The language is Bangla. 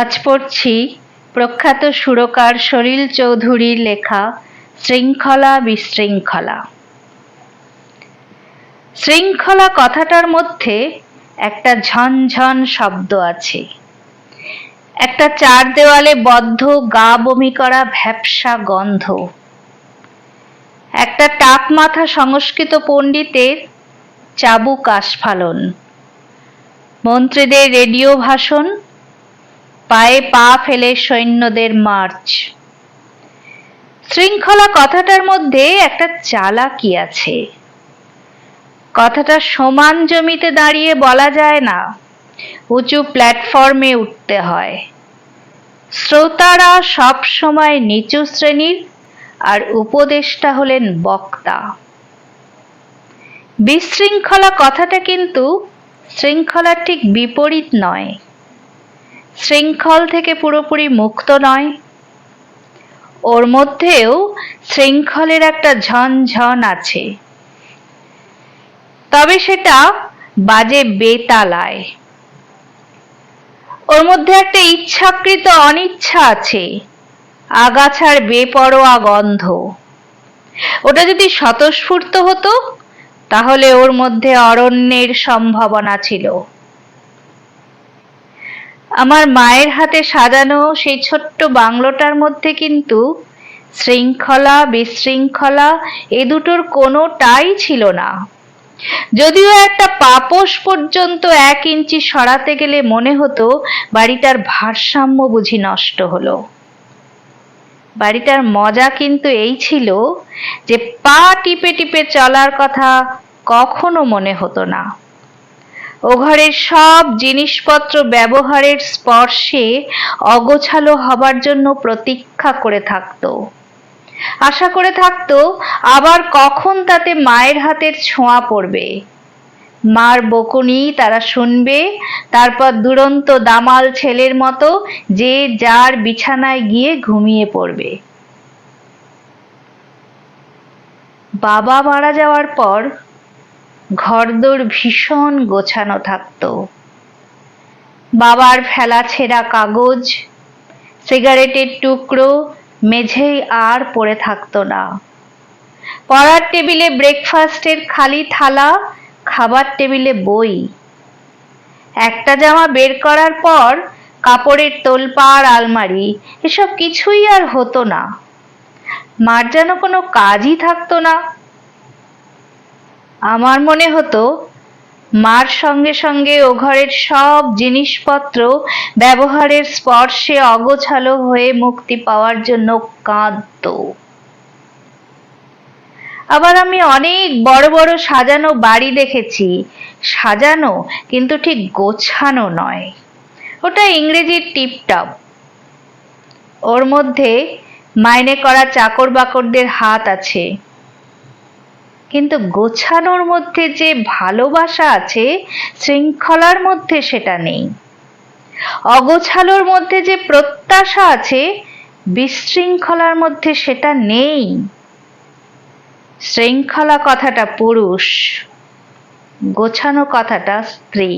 আজ পড়ছি প্রখ্যাত সুরকার সলিল চৌধুরীর লেখা শৃঙ্খলা বিশৃঙ্খলা। শৃঙ্খলা কথাটার মধ্যে একটা ঝনঝন শব্দ আছে। একটা চার দেওয়ালে বদ্ধ গা বমি করা ভ্যাপসা গন্ধ। একটা টাক মাথা সংস্কৃত পণ্ডিতের চাবুক আস্ফালন। মন্ত্রীদের রেডিও ভাষণ পায়ে পা ফেলে সৈন্যদের মার্চ। শৃঙ্খলা কথাটার মধ্যে একটা চালাকি আছে। কথাটা সমান জমিতে দাঁড়িয়ে বলা যায় না। উঁচু প্ল্যাটফর্মে উঠতে হয়। শ্রোতারা সব সময় নিচু শ্রেণির আর উপদেষ্টা হলেন বক্তা। বিশৃঙ্খলা কথাটা কিন্তু শৃঙ্খলার ঠিক বিপরীত নয়। শৃঙ্খল থেকে পুরোপুরি মুক্ত নয়। ওর মধ্যেও শৃঙ্খলের একটা ঝনঝন আছে। তবে সেটা বাজে বেতালায়। ওর মধ্যে একটা ইচ্ছাকৃত অনিচ্ছা আছে, আগাছার বেপরোয়া গন্ধ। ওটা যদি স্বতঃস্ফূর্ত হতো, তাহলে ওর মধ্যে অরণ্যের সম্ভাবনা ছিল। আমার মায়ের হাতে সাজানো সেই ছোট্ট বাংলোটার মধ্যে কিন্তু শৃঙ্খলা, বিশৃঙ্খলা, এ দুটোর কোনোটাই ছিল না। যদিও একটা পাপোশ পর্যন্ত এক ইঞ্চি সরাতে গেলে মনে হতো বাড়িটার ভারসাম্য বুঝি নষ্ট হলো। বাড়িটার মজা কিন্তু এই ছিল যে পা টিপে টিপে চলার কথা কখনো মনে হতো না। ও ঘরের সব জিনিসপত্র ব্যবহারের স্পর্শে অগোছালো হবার জন্য প্রতীক্ষা করে থাকতো। আশা করে থাকতো, আবার কখন তাতে মায়ের হাতের ছোঁয়া পড়বে। মার বকুনি তারা শুনবে, তারপর দুরন্ত দামাল ছেলের মতো যে যার বিছানায় গিয়ে ঘুমিয়ে পড়বে। বাবা মারা যাওয়ার পর ঘরদোর ভীষণ গোছানো থাকতো। বাবার ফেলা ছেঁড়া কাগজ, সিগারেটের টুকরো মেঝেই আর পড়ে থাকতো না। পড়ার টেবিলে ব্রেকফাস্টের খালি থালা, খাবার টেবিলে বই। একটা জামা বের করার পর কাপড়ের তোলপাড়, আলমারি, এসব কিছুই আর হতো না। মার যেন কোনো কাজই থাকতো না। আমার মনে হতো, মার সঙ্গে সঙ্গে ও ঘরের সব জিনিসপত্র ব্যবহারের স্পর্শে অগোছালো হয়ে মুক্তি পাওয়ার জন্য কাঁদত। আবার আমি অনেক বড় বড় সাজানো বাড়ি দেখেছি। সাজানো কিন্তু ঠিক গোছানো নয়। ওটা ইংরেজির টিপটপ। ওর মধ্যে মাইনে করা চাকর বাকরদের হাত আছে। কিন্তু গোছানোর মধ্যে যে ভালোবাসা আছে, শৃঙ্খলার মধ্যে সেটা নেই। অগোছালোর মধ্যে যে প্রত্যাশা আছে, বিশৃঙ্খলার মধ্যে সেটা নেই। শৃঙ্খলা কথাটা পুরুষ, গোছানো কথাটা স্ত্রী।